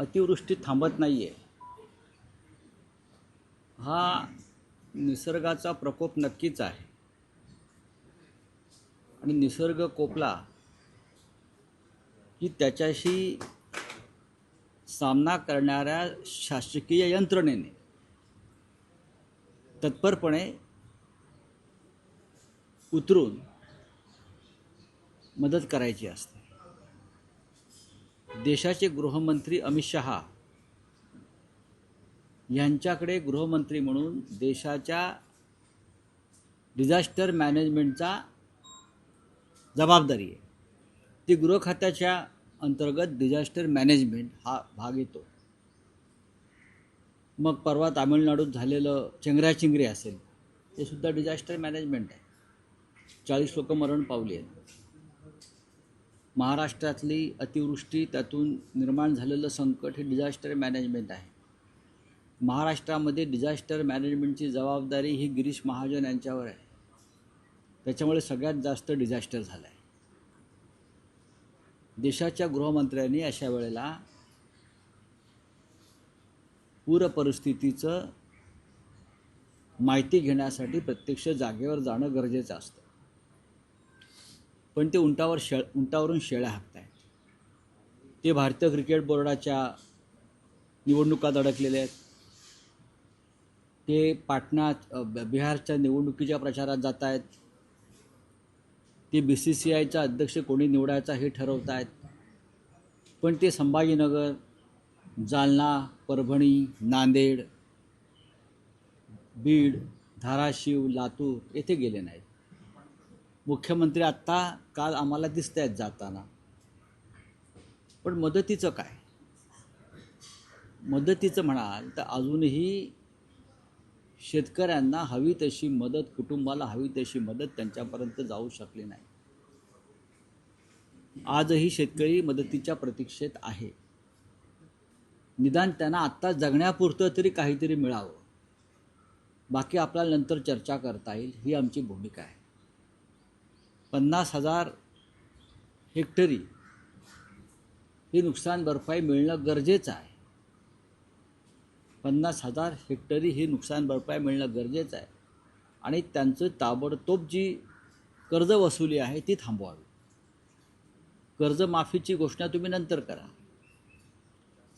अतिवृष्टी थांबत नाही आहे हा निसर्गाचा प्रकोप नक्कीच आहे. आणि निसर्ग कोपला की त्याच्याशी सामना करणाऱ्या शासकीय यंत्रणेने तत्परपणे उतरून मदत करायची असते. देशाचे गृहमंत्री अमित शहा यांच्याकडे गृहमंत्री म्हणून देशाच्या डिझास्टर मॅनेजमेंटचा जबाबदारी आहे. ती गृह खात्याच्या अंतर्गत डिझास्टर मॅनेजमेंट हा भाग येतो. मग परवा तामिळनाडूत झालेलं चेंगराचिंगरी असेल ते सुद्धा डिझास्टर मॅनेजमेंट आहे. चाळीस लोक मरण पावली आहेत. महाराष्ट्रातली अतिवृष्टी त्यातून निर्माण झालेलं संकट हे डिझास्टर मॅनेजमेंट आहे. महाराष्ट्रामध्ये डिझास्टर मॅनेजमेंटची जबाबदारी ही गिरीश महाजन यांच्यावर आहे. त्याच्यामुळे सगळ्यात जास्त डिझास्टर झालं आहे देशाच्या गृहमंत्र्यांनी अशा वेळेला पूर परिस्थितीचं माहिती घेण्यासाठी प्रत्यक्ष जागेवर जाणं गरजेचं असतं. पण ते उंटावर शेळ उंटावरून शेळ्या हाकत आहेत ते भारतीय क्रिकेट बोर्डाच्या निवडणुकात अडकलेले आहेत. ते पाटणा ब- बिहारच्या निवडणुकीच्या प्रचारात जात आहेत ते बी सी सी आयचा अध्यक्ष कोणी निवडायचा हे ठरवत आहेत पण ते संभाजीनगर जालना परभणी नांदेड बीड धाराशिव लातूर येथे गेले नाहीत. मुख्यमंत्री आत्ता काल आम्हाला दिसत आहेत जाताना. पण मदतीचं काय? मदतीचं म्हणाल तर अजूनही शेतकऱ्यांना हवी तशी मदत कुटुंबाला हवी तशी मदत त्यांच्यापर्यंत जाऊ शकली नाही. आजही शेतकरी मदतीच्या प्रतीक्षेत आहे. निदान त्यांना आत्ता जगण्यापुरतं तरी काहीतरी मिळावं. बाकी आपल्याला नंतर चर्चा करता येईल. ही आमची भूमिका आहे. पन्नास हजार हेक्टरी ही नुकसान भरपाई मिळणं गरजेचं आहे. पन्नास हजार हेक्टरी ही नुकसान भरपाई मिळणं गरजेचं आहे. आणि त्यांचं ताबडतोब जी कर्जवसुली आहे ती थांबवावी. कर्जमाफीची घोषणा तुम्ही नंतर करा.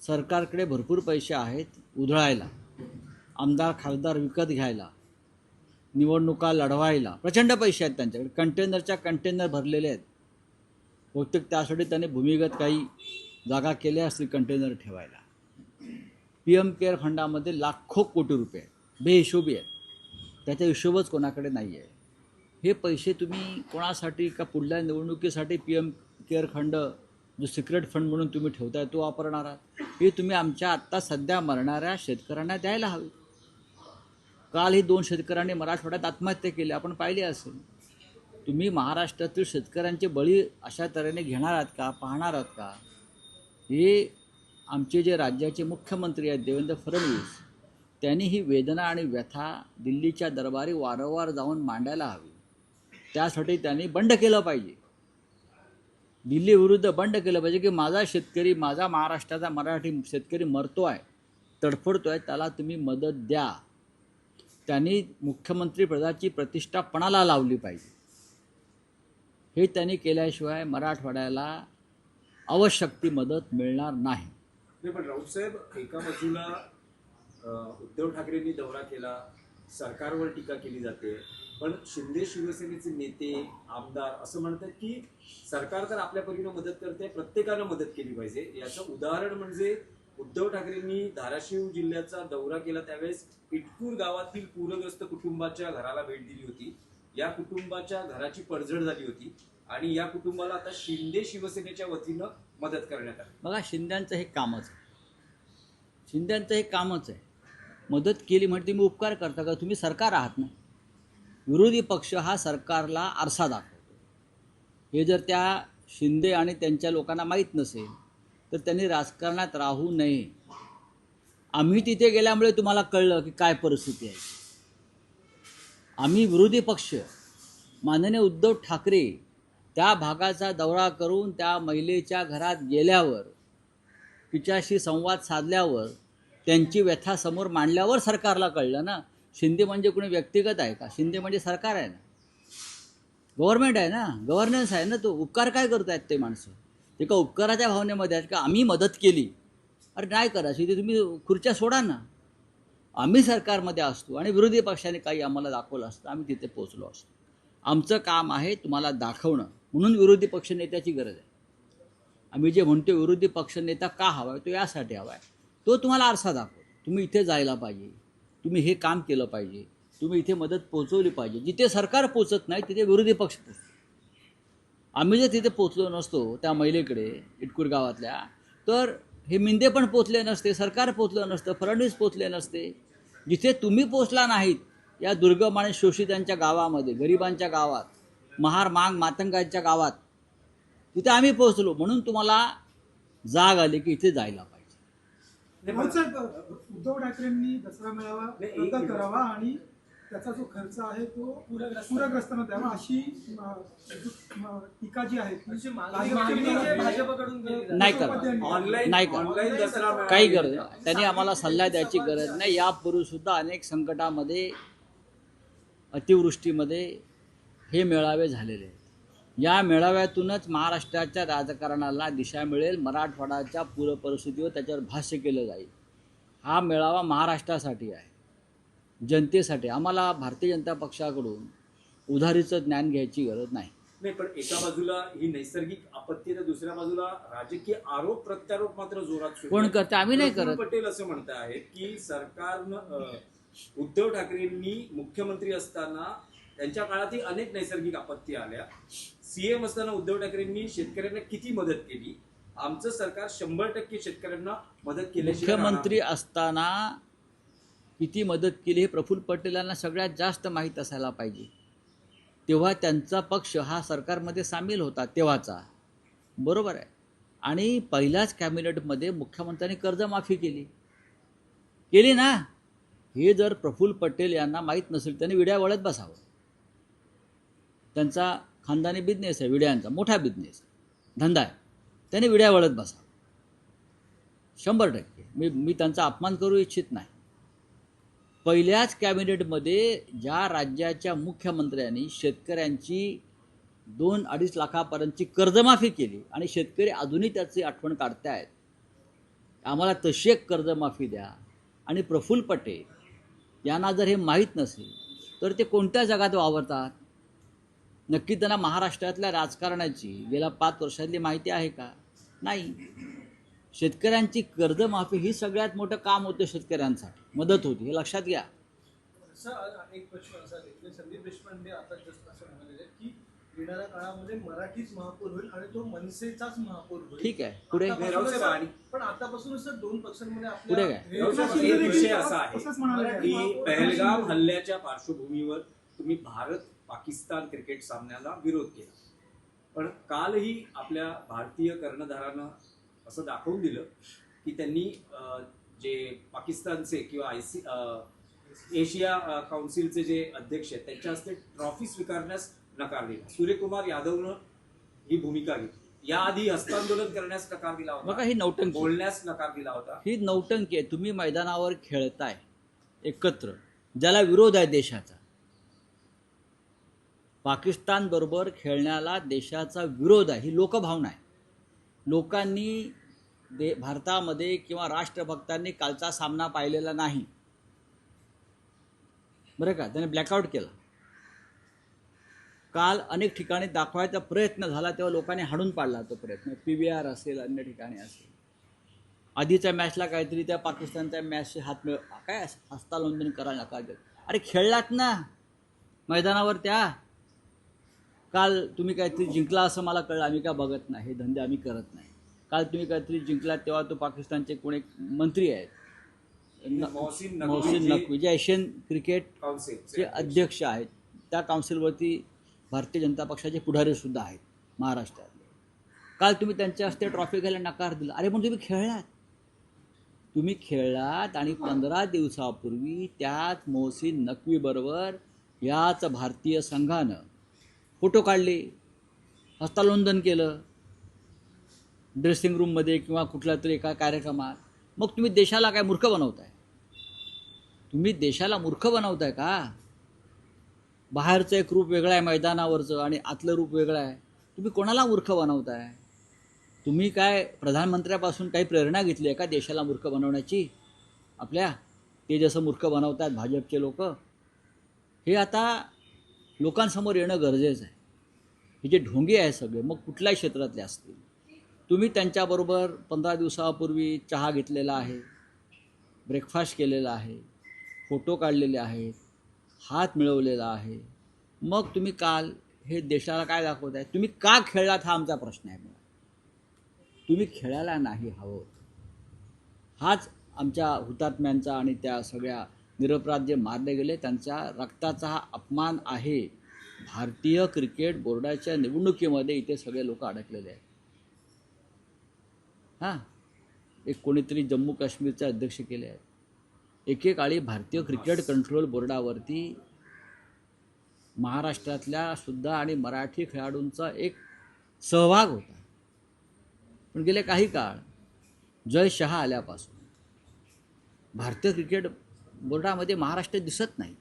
सरकारकडे भरपूर पैसे आहेत उधळायला. आमदार खासदार विकत घ्यायला. निवडणुका लढवायला. प्रचंड पैसे आहेत त्यांच्याकडे. कंटेनरच्या कंटेनर भरलेले आहेत. बहुतेक त्यासाठी त्यांनी भूमिगत काही जागा केल्या असतील कंटेनर ठेवायला. पी एम केअर फंडामध्ये लाखो कोटी रुपये आहेत. बेहिशोबी आहेत. त्याच्या हिशोबच कोणाकडे नाही आहे. हे पैसे तुम्ही कोणासाठी का पुढल्या निवडणुकीसाठी पी एम केअर फंड जो सिक्रेट फंड म्हणून तुम्ही ठेवताय तो वापरणार आहात? हे तुम्ही आमच्या आत्ता सध्या मरणाऱ्या शेतकऱ्यांना द्यायला हवे. काल ही दोन शेतकऱ्यांनी मराठवाड्यात आत्महत्या केली. आपण पाहिली असेल. तुम्ही महाराष्ट्रातील शेतकऱ्यांचे बळी अशा तऱ्हेने घेणार आहात का? पाहणार आहात का? हे आमचे जे राज्याचे मुख्यमंत्री आहेत देवेंद्र फडणवीस त्यांनी ही वेदना आणि व्यथा दिल्लीच्या दरबारी वारंवार जाऊन मांडायला हवी. त्यासाठी त्यांनी बंड केलं पाहिजे. दिल्लीविरुद्ध बंड केलं पाहिजे की माझा शेतकरी माझा महाराष्ट्राचा मराठी शेतकरी मरतो आहे तडफडतो आहे त्याला तुम्ही मदत द्या. त्यांनी मुख्यमंत्रीपदाची प्रतिष्ठा पणाला लावली पाहिजे. हे त्यांनी केल्याशिवाय मराठवाड्याला आवश्यक ती मदत मिळणार नाही. पण राऊतसाहेब एका बाजूला उद्धव ठाकरेंनी दौरा केला सरकारवर टीका केली जाते पण शिंदे शिवसेनेचे नेते आमदार असं म्हणतात की सरकार तर आपल्या परीनं मदत करते प्रत्येकानं मदत केली पाहिजे. याचं उदाहरण म्हणजे उद्धव ठाकरेंनी धाराशिव जिल्ह्याचा दौरा केला. त्यावेळेस इटकूर गावातील पूरग्रस्त कुटुंबाच्या घराला भेट दिली होती. या कुटुंबाच्या घराची पडझड झाली होती आणि या कुटुंबाला आता शिंदे शिवसेनेच्या वतीनं मदत करण्यात आली. बघा शिंद्यांचं हे कामच आहे. शिंद्यांचं हे कामच आहे. मदत केली म्हणजे तुम्ही उपकार करता का? तुम्ही सरकार आहात ना. विरोधी पक्ष हा सरकारला आरसा दाखवतो. हे जर त्या शिंदे आणि त्यांच्या लोकांना माहीत नसेल तर त्यांनी राजकारणात राहू नये. आम्ही तिथे गेल्यामुळे तुम्हाला कळलं की काय परिस्थिती आहे. आम्ही विरोधी पक्ष माननीय उद्धव ठाकरे त्या भागाचा दौरा करून त्या महिलेच्या घरात गेल्यावर तिच्याशी संवाद साधल्यावर त्यांची व्यथा समोर मांडल्यावर सरकारला कळलं ना. शिंदे म्हणजे कोणी व्यक्तिगत आहे का? शिंदे म्हणजे सरकार आहे ना. गव्हर्नमेंट आहे ना? गव्हर्नन्स आहे ना तो? उपकार काय करत आहेत ते माणसं? एका उपकाराच्या भावनेमध्ये आहेत का आम्ही मदत केली. अरे नाही करायची ते तुम्ही खुर्च्या सोडा ना. आम्ही सरकारमध्ये असतो आणि विरोधी पक्षाने काही आम्हाला दाखवलं असतं आम्ही तिथे पोचलो असतो. आमचं काम आहे तुम्हाला दाखवणं. म्हणून विरोधी पक्षनेत्याची गरज आहे. आम्ही जे म्हणतो विरोधी पक्षनेता का हवा आहे तो यासाठी हवा आहे तो तुम्हाला आरसा दाखवतो. तुम्ही इथे जायला पाहिजे. तुम्ही हे काम केलं पाहिजे. तुम्ही इथे मदत पोचवली पाहिजे. जिथे सरकार पोचत नाही तिथे विरोधी पक्ष पोचतो आम्ही जर तिथे पोचलो नसतो त्या महिलेकडे इटकूर गावातल्या तर हे मिंदे पण पोचले नसते सरकार पोचलं नसतं फडणवीस पोचले नसते जिथे तुम्ही पोचला नाहीत या दुर्गम आणि शोषितांच्या गावामध्ये गरिबांच्या गावात महार मांग मातंगांच्या गावात तिथे आम्ही पोचलो म्हणून तुम्हाला जाग आली की इथे जायला पाहिजे उद्धव ठाकरेंनी दसरा मेळावा. करावा आणि त्याचा जो खर्च आहे तो पूरग्रस्तांना द्यावा अशी टीका जी आहे ती भाजपचे मागणी जी आहे मुख्यमंत्री, भाजपकडून केली जाते. नाही करणार. नाही का? ऑनलाईन दसरा मेळावा काही. गरज नाही त्यांनी आम्हाला सल्ला द्यायची गरज नाही यापूर्वी सुद्धा अनेक संकटामध्ये अतिवृष्टीमध्ये हे मेळावे झालेले आहेत या मेळाव्यातूनच महाराष्ट्राच्या राजकारणाला दिशा मिळेल मराठवाड्याच्या पूरपरिस्थितीवर त्याच्यावर भाष्य केलं जाईल हा मेळावा महाराष्ट्रासाठी आहे जनतेसाठी आम्हाला भारतीय जनता पक्षाकडून उधारीचं ज्ञान घ्यायची गरज नाही. नाही पण एका बाजूला ही नैसर्गिक आपत्ती तर दुसऱ्या बाजूला राजकीय आरोप प्रत्यारोप मात्र जोरात कोण. करते? आम्ही नाही करत. पटेल असं म्हणत आहेत की सरकारनं उद्धव ठाकरेंनी मुख्यमंत्री असताना त्यांच्या काळातही अनेक नैसर्गिक आपत्ती आल्या. सीएम असताना उद्धव ठाकरेंनी शेतकऱ्यांना किती मदत केली? आमचं सरकार शंभर टक्के शेतकऱ्यांना मदत केल्याशिवाय मुख्यमंत्री असताना किती मदत केली हे प्रफुल्ल पटेलांना सगळ्यात जास्त माहीत असायला पाहिजे. तेव्हा त्यांचा पक्ष हा सरकारमध्ये सामील होता तेव्हाचा. बरोबर आहे. आणि पहिल्याच कॅबिनेटमध्ये मुख्यमंत्र्यांनी कर्जमाफी केली. केली ना? हे जर प्रफुल्ल पटेल यांना माहीत नसेल त्यांनी विड्या वळत बसावं. त्यांचा खानदानी बिझनेस आहे विड्यांचा मोठा बिझनेस धंदा आहे. त्याने विड्या वळत बसावं. शंभर टक्के. मी मी त्यांचा अपमान करू इच्छित नाही. पहिल्याच कॅबिनेटमध्ये ज्या राज्याच्या मुख्यमंत्र्यांनी शेतकऱ्यांची दोन अडीच लाखापर्यंतची कर्जमाफी केली आणि शेतकरी अजूनही त्याची आठवण काढतायत आम्हाला तशी एक कर्जमाफी द्या. आणि प्रफुल्ल पटेल यांना जर हे माहीत नसेल तर ते कोणत्या जगात वावरतात? नक्की त्यांना महाराष्ट्रातल्या राजकारणाची गेल्या पाच वर्षातली माहिती आहे का? नाही. शेतकऱ्यांची कर्जमाफी ही सगळ्यात मोठं काम होतं शेतकऱ्यांसाठी. मदत होती. हे लक्षात घ्या. सर एक प्रश्न असा आहे की संदीप देशपांडे आता जस्ट असं म्हणाले की येणाऱ्या काळामध्ये मराठीच महापौर होईल आणि तो मनसेचाच महापौर होईल. ठीक आहे. पुढे पण आतापासूनच सर दोन पक्षांमध्ये पुढे काय? हे- विषय असा आहे की पहलगाम हल्ल्याच्या पार्श्वभूमीवर तुम्ही भारत पाकिस्तान क्रिकेट सामन्याला विरोध केला. पण कालही आपल्या भारतीय कर्णधारानं असं दाखवून दिलं की त्यांनी जे पाकिस्तानचे किंवा आय सी एशिया काउन्सिलचे जे अध्यक्ष आहेत त्यांच्या हस्ते ट्रॉफी स्वीकारण्यास नकार दिला. सूर्यकुमार यादवनं ही भूमिका घेतली. याआधी हस्तांदोलन करण्यास नकार दिला बघा होता ही नौटंकी. बोलण्यास नकार दिला होता. ही नौटंकी आहे. तुम्ही मैदानावर खेळताय एकत्र. ज्याला विरोध आहे देशाचा. पाकिस्तान बरोबर खेळण्याला देशाचा विरोध आहे. ही लोकभावना आहे. लोकांनी दे भारतामध्ये किंवा राष्ट्रभक्तांनी कालचा सामना पाहिलेला नाही. बरं का? त्याने ब्लॅकआउट केला. काल अनेक ठिकाणी दाखवायचा प्रयत्न झाला तेव्हा लोकांनी हाडून पाडला तो प्रयत्न. पी व्ही आर असेल अन्य ठिकाणी असेल. आधीच्या मॅचला काहीतरी त्या पाकिस्तानच्या मॅचचे हात मिळ काय हस्तांदोलन करायला नका अरे खेळलात ना? मैदानावर त्या? काल तुम्ही काहीतरी जिंकला असं मला कळलं आम्ही का बघत नाही हे धंदे आम्ही करत नाही. काल तुम्ही काहीतरी जिंकलात तेव्हा तो पाकिस्तानचे कोण एक मंत्री आहेत. मोहसिन नकवी जे- एशियन क्रिकेट काउन्सिलचे अध्यक्ष आहेत त्या काउन्सिलवरती भारतीय जनता पक्षाचे पुढारी सुद्धा आहेत महाराष्ट्रातले. काल तुम्ही त्यांच्या हस्ते ट्रॉफी घ्यायला नकार दिला. अरे पण तुम्ही खेळलात. तुम्ही खेळलात आणि पंधरा दिवसापूर्वी त्याच मोहसिन नकवीबरोबर याच भारतीय संघानं फोटो काढले हस्तांदोलन केलं. ड्रेसिंग रूममध्ये किंवा कुठल्या तरी एका कार्यक्रमात मग तुम्ही देशाला काय मूर्ख बनवताय? तुम्ही देशाला मूर्ख बनवताय का? बाहेरचं एक रूप वेगळं आहे मैदानावरचं आणि आतलं रूप वेगळं आहे. तुम्ही कोणाला मूर्ख बनवताय? तुम्ही काय प्रधानमंत्र्यापासून काही प्रेरणा घेतली आहे का देशाला मूर्ख बनवण्याची? आपल्या ते जसं मूर्ख बनवतात भाजपचे लोक. हे आता लोकांसमोर येणं गरजेचं आहे. हे जे ढोंगे आहे सगळे मग कुठल्याही क्षेत्रातले असतील तुम्ही त्यांच्याबरोबर पंधरा दिवसापूर्वी चहा घेतलेला आहे ब्रेकफास्ट केलेला आहे फोटो काढलेले आहेत हात मिळवलेला आहे. मग तुम्ही काल हे देशाला काय दाखवत आहे? तुम्ही का खेळलात हा आमचा प्रश्न आहे मला. तुम्ही खेळायला नाही हवं. हाच आमच्या हुतात्म्यांचा आणि त्या सगळ्या निरपराध जे मारले गेले त्यांच्या रक्ताचा हा अपमान आहे. भारतीय क्रिकेट बोर्डाच्या निवडणुकीमध्ये इथे सगळे लोक अडकलेले आहेत. हां. एक कोणीतरी जम्मू काश्मीरचे अध्यक्ष केले आहेत. एकेकाळी भारतीय क्रिकेट कंट्रोल बोर्डावरती महाराष्ट्रातल्या सुद्धा आणि मराठी खेळाडूंचा एक सहभाग होता. पण गेले काही काळ जय शहा आल्यापासून भारतीय क्रिकेट बोर्डामध्ये महाराष्ट्र दिसत नाही.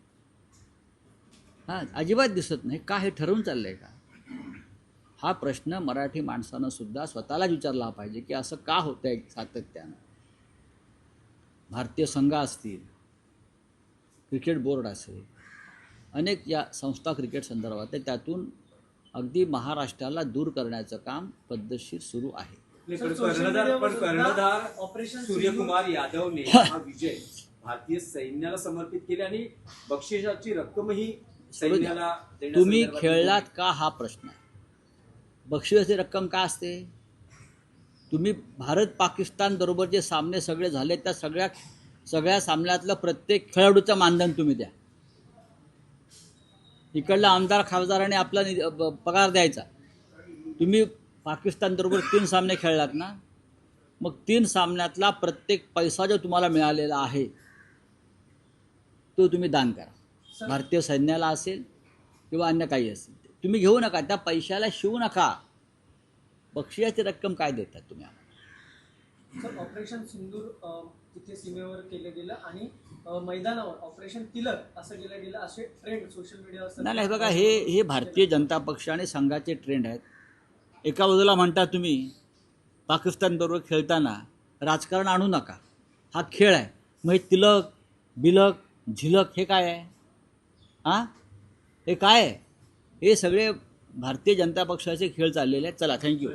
हां अजिबात दिसत नाही. का हे ठरवून चाललं आहे का? हा प्रश्न मराठी माणसानं सुद्धा स्वतःलाच विचारला पाहिजे की असं का होतं आहे सातत्यानं? भारतीय संघ असतील क्रिकेट बोर्ड असेल अनेक या संस्था क्रिकेट संदर्भात आहे त्यातून अगदी महाराष्ट्राला दूर करण्याचं काम पद्धतशीर सुरू आहे. ऑपरेशन सूर्यकुमार यादवने हा. विजय भारतीय सैन्याला समर्पित केले आणि बक्षिसाची रक्कमही सैन्याला तुम्ही खेळलात का हा प्रश्न? आहे बक्षिसाची रक्कम का असते? तुम्ही भारत पाकिस्तान बरोबर जे सामने सगळे झाले त्या सगळ्या सगळ्या सामन्यातलं प्रत्येक खेळाडूचं मानधन तुम्ही द्या. इकडला आमदार खासदाराने आपला पगार द्यायचा. तुम्ही पाकिस्तान बरोबर तीन सामने खेळलात ना? मग तीन सामन्यातला प्रत्येक पैसा जो तुम्हाला मिळालेला आहे तो तुम्ही दान करा. भारतीय सैन्याला असेल किंवा अन्य काही असेल ते. तुम्ही घेऊ नका त्या पैशाला शिवू नका. बक्षिसाची रक्कम काय देतात तुम्ही आम्हाला? सर ऑपरेशन सिंदूर तिथे सीमेवर केलं गेलं आणि मैदानावर ऑपरेशन तिलक असं केलं गेलं असे ट्रेंड सोशल मीडियावर नाही नाही बघा हे हे भारतीय जनता पक्ष आणि संघाचे ट्रेंड आहेत. एका बाजूला म्हणता तुम्ही पाकिस्तानबरोबर खेळताना राजकारण आणू नका. हा खेळ आहे. मग हे तिलक बिलक झिलक हे काय आहे? हां हे काय आहे? हे सगळे भारतीय जनता पक्षाचे खेळ चाललेले आहेत. चला थँक्यू